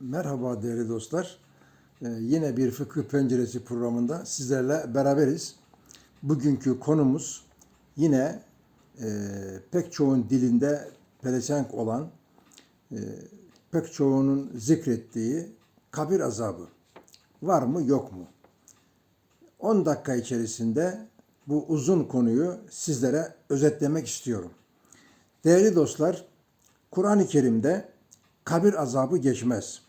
Merhaba değerli dostlar. Ee, yine bir Fıkıh Penceresi programında sizlerle beraberiz. Bugünkü konumuz yine e, pek çoğun dilinde pelesenk olan, e, pek çoğunun zikrettiği kabir azabı. Var mı yok mu? 10 dakika içerisinde bu uzun konuyu sizlere özetlemek istiyorum. Değerli dostlar, Kur'an-ı Kerim'de kabir azabı geçmez.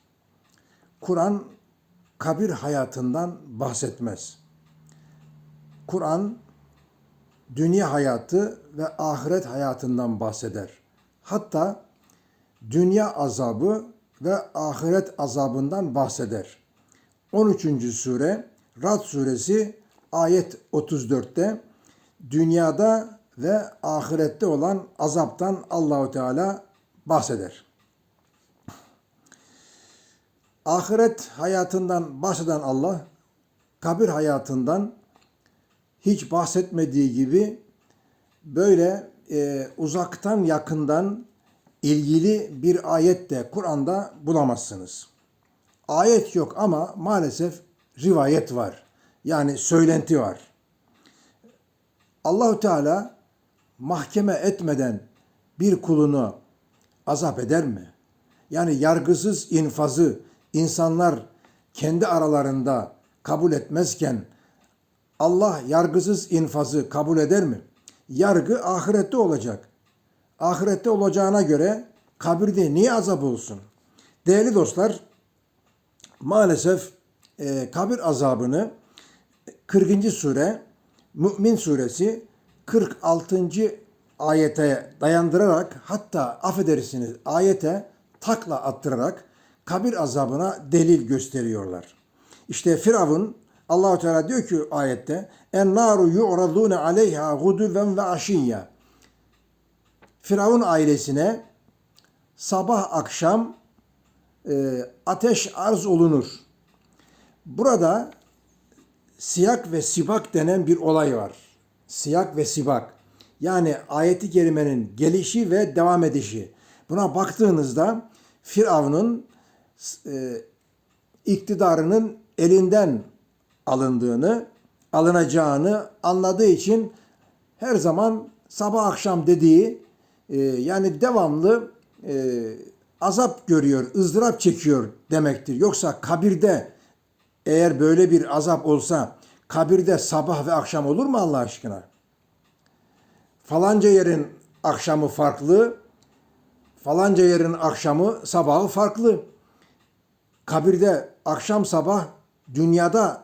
Kur'an kabir hayatından bahsetmez. Kur'an dünya hayatı ve ahiret hayatından bahseder. Hatta dünya azabı ve ahiret azabından bahseder. 13. sure Rad suresi ayet 34'te dünyada ve ahirette olan azaptan Allahu Teala bahseder. Ahiret hayatından bahseden Allah kabir hayatından hiç bahsetmediği gibi böyle e, uzaktan yakından ilgili bir ayet de Kur'an'da bulamazsınız. Ayet yok ama maalesef rivayet var. Yani söylenti var. Allahu Teala mahkeme etmeden bir kulunu azap eder mi? Yani yargısız infazı insanlar kendi aralarında kabul etmezken Allah yargısız infazı kabul eder mi? Yargı ahirette olacak. Ahirette olacağına göre kabirde niye azap olsun? Değerli dostlar, maalesef e, kabir azabını 40. sure Mümin suresi 46. ayete dayandırarak hatta affedersiniz ayete takla attırarak kabir azabına delil gösteriyorlar. İşte Firavun Allahu Teala diyor ki ayette en naru yu'raduna aleyha guduven ve aşiyya. Firavun ailesine sabah akşam e, ateş arz olunur. Burada siyak ve sibak denen bir olay var. Siyak ve sibak. Yani ayeti kerimenin gelişi ve devam edişi. Buna baktığınızda Firavun'un e, iktidarının elinden alındığını, alınacağını anladığı için her zaman sabah akşam dediği e, yani devamlı e, azap görüyor, ızdırap çekiyor demektir. Yoksa kabirde eğer böyle bir azap olsa kabirde sabah ve akşam olur mu Allah aşkına? Falanca yerin akşamı farklı, falanca yerin akşamı sabahı farklı. Kabirde akşam sabah dünyada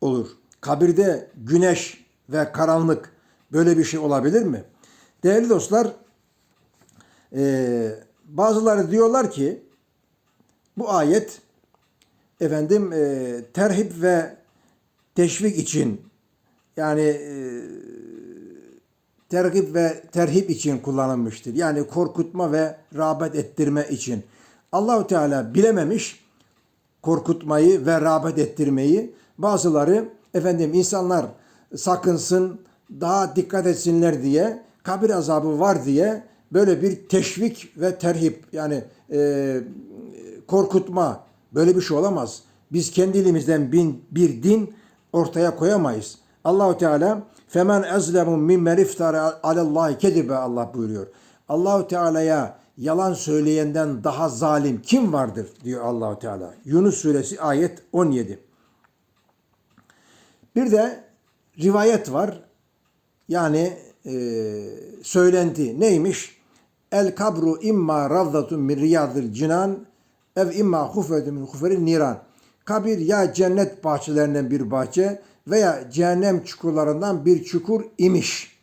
olur. Kabirde güneş ve karanlık böyle bir şey olabilir mi? Değerli dostlar, e, bazıları diyorlar ki bu ayet efendim e, terhip ve teşvik için yani e, terhip ve terhip için kullanılmıştır. Yani korkutma ve rağbet ettirme için. Allahu Teala bilememiş korkutmayı ve rağbet ettirmeyi. Bazıları efendim insanlar sakınsın, daha dikkat etsinler diye, kabir azabı var diye böyle bir teşvik ve terhip yani e, korkutma böyle bir şey olamaz. Biz kendi bin, bir din ortaya koyamayız. Allahu Teala femen ezlemu mimmen iftara alallahi kedibe Allah buyuruyor. Allahu Teala'ya yalan söyleyenden daha zalim kim vardır diyor Allahu Teala. Yunus suresi ayet 17. Bir de rivayet var. Yani e, söylenti neymiş? El kabru imma ravdatun min riyadil cinan ev imma hufretun min huferin niran. Kabir ya cennet bahçelerinden bir bahçe veya cehennem çukurlarından bir çukur imiş.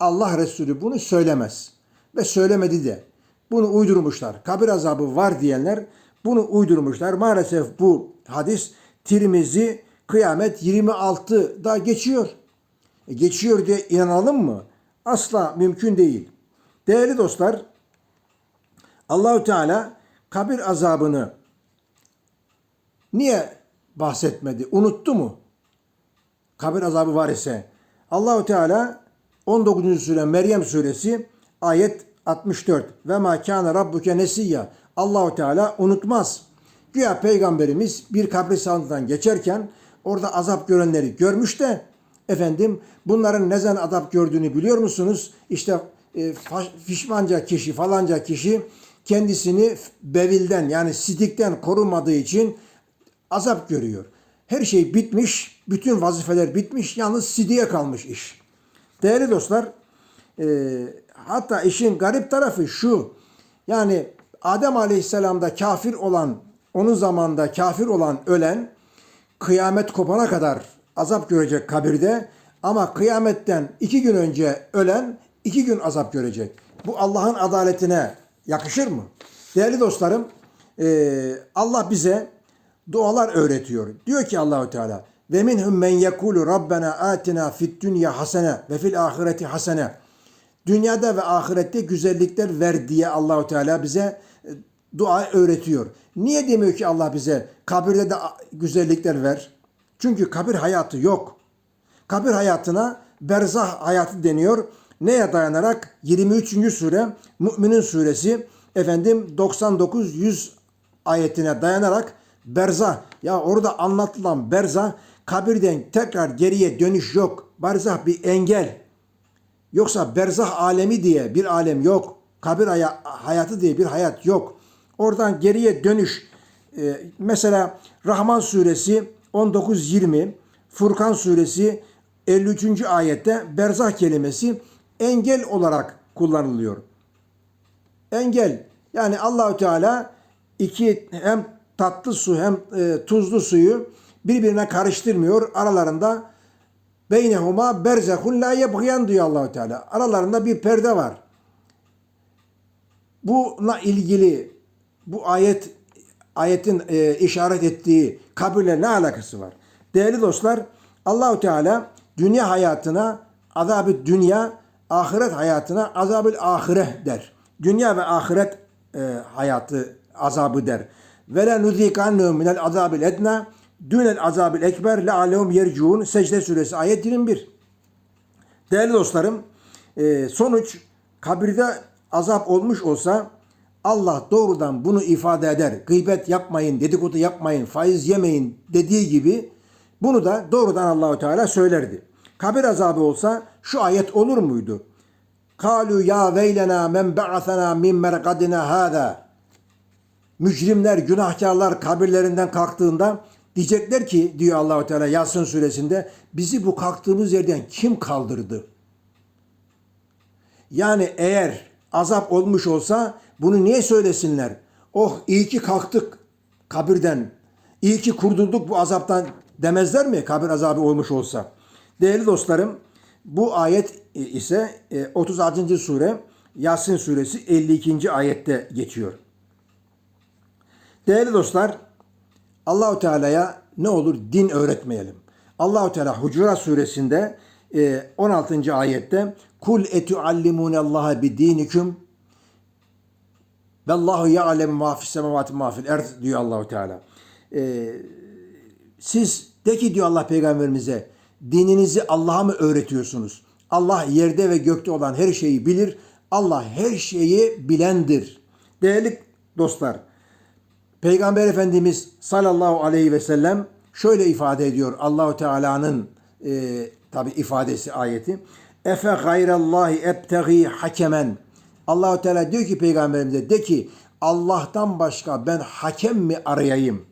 Allah Resulü bunu söylemez ve söylemedi de. Bunu uydurmuşlar. Kabir azabı var diyenler bunu uydurmuşlar. Maalesef bu hadis Tirmizi kıyamet 26'da geçiyor. E geçiyor diye inanalım mı? Asla mümkün değil. Değerli dostlar, Allahü Teala kabir azabını niye bahsetmedi? Unuttu mu? Kabir azabı var ise Allahü Teala 19. sure Meryem suresi ayet 64 ve ma kana rabbuke nesiyya Allahu Teala unutmaz. Güya peygamberimiz bir kabristanlıktan geçerken orada azap görenleri görmüş de efendim bunların ne zaman azap gördüğünü biliyor musunuz? İşte e, fişmanca kişi falanca kişi kendisini bevilden yani sidikten korumadığı için azap görüyor. Her şey bitmiş, bütün vazifeler bitmiş, yalnız sidiye kalmış iş. Değerli dostlar, e, hatta işin garip tarafı şu, yani Adem Aleyhisselam'da kafir olan, onun zamanında kafir olan ölen, kıyamet kopana kadar azap görecek kabirde, ama kıyametten iki gün önce ölen, iki gün azap görecek. Bu Allah'ın adaletine yakışır mı? Değerli dostlarım, e, Allah bize dualar öğretiyor. Diyor ki Allahu Teala ve minhum men yekulu rabbena atina fid dunya hasene ve fil ahireti hasene. Dünyada ve ahirette güzellikler ver diye Allahu Teala bize e, dua öğretiyor. Niye demiyor ki Allah bize kabirde de güzellikler ver? Çünkü kabir hayatı yok. Kabir hayatına berzah hayatı deniyor. Neye dayanarak? 23. sure Müminin suresi efendim 99 100 ayetine dayanarak berzah ya orada anlatılan berzah kabirden tekrar geriye dönüş yok. Berzah bir engel. Yoksa berzah alemi diye bir alem yok. Kabir haya- hayatı diye bir hayat yok. Oradan geriye dönüş. e, mesela Rahman suresi 19-20, Furkan suresi 53. ayette berzah kelimesi engel olarak kullanılıyor. Engel yani Allahü Teala iki hem tatlı su hem e, tuzlu suyu birbirine karıştırmıyor. Aralarında beynehuma berzehun la yebgiyan diyor Allahü Teala. Aralarında bir perde var. Buna ilgili bu ayet ayetin e, işaret ettiği kabirle ne alakası var? Değerli dostlar, Allahü Teala dünya hayatına azabı dünya, ahiret hayatına azabı ahire der. Dünya ve ahiret e, hayatı azabı der. Ve la nuzikannehum minel azabil edna dünel azabil ekber lealehum yercuun secde suresi ayet 21. Değerli dostlarım, e, sonuç kabirde azap olmuş olsa Allah doğrudan bunu ifade eder. Gıybet yapmayın, dedikodu yapmayın, faiz yemeyin dediği gibi bunu da doğrudan Allahu Teala söylerdi. Kabir azabı olsa şu ayet olur muydu? Kalu ya veylena men ba'athana min merqadina hada. Mücrimler, günahkarlar kabirlerinden kalktığında diyecekler ki diyor Allahu Teala Yasin suresinde bizi bu kalktığımız yerden kim kaldırdı? Yani eğer azap olmuş olsa bunu niye söylesinler? Oh iyi ki kalktık kabirden. İyi ki kurtulduk bu azaptan demezler mi kabir azabı olmuş olsa? Değerli dostlarım bu ayet ise e, 36. sure Yasin suresi 52. ayette geçiyor. Değerli dostlar, Allahu Teala'ya ne olur din öğretmeyelim. Allahu Teala Hucurat suresinde e, 16. ayette kul etuallimunallaha bidinikum Vallahu ya'lem ma fis semavati ma fil erd diyor Allahu Teala. E, siz de ki diyor Allah peygamberimize dininizi Allah'a mı öğretiyorsunuz? Allah yerde ve gökte olan her şeyi bilir. Allah her şeyi bilendir. Değerli dostlar, Peygamber Efendimiz sallallahu aleyhi ve sellem şöyle ifade ediyor Allahu Teala'nın e, tabi ifadesi ayeti. Efe gayrallahi ebtegi hakemen. Allahu Teala diyor ki peygamberimize de ki Allah'tan başka ben hakem mi arayayım?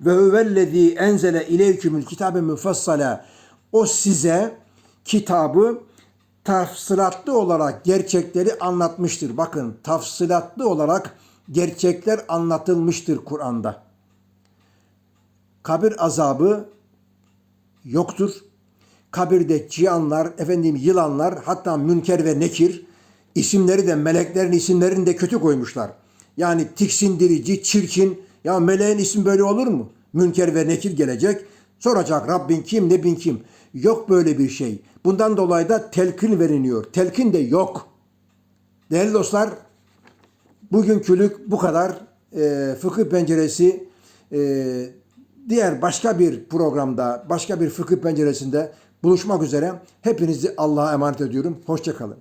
Ve huvellezî enzele ileykümül kitabe müfessala. O size kitabı tafsilatlı olarak gerçekleri anlatmıştır. Bakın tafsilatlı olarak gerçekler anlatılmıştır Kur'an'da. Kabir azabı yoktur. Kabirde cihanlar, efendim yılanlar, hatta münker ve nekir isimleri de meleklerin isimlerini de kötü koymuşlar. Yani tiksindirici, çirkin. Ya meleğin ismi böyle olur mu? Münker ve nekir gelecek. Soracak Rabbin kim ne bin kim. Yok böyle bir şey. Bundan dolayı da telkin veriniyor. Telkin de yok. Değerli dostlar, bugünkülük bu kadar. Ee, fıkıh penceresi e, diğer başka bir programda, başka bir fıkıh penceresinde buluşmak üzere. Hepinizi Allah'a emanet ediyorum. Hoşçakalın.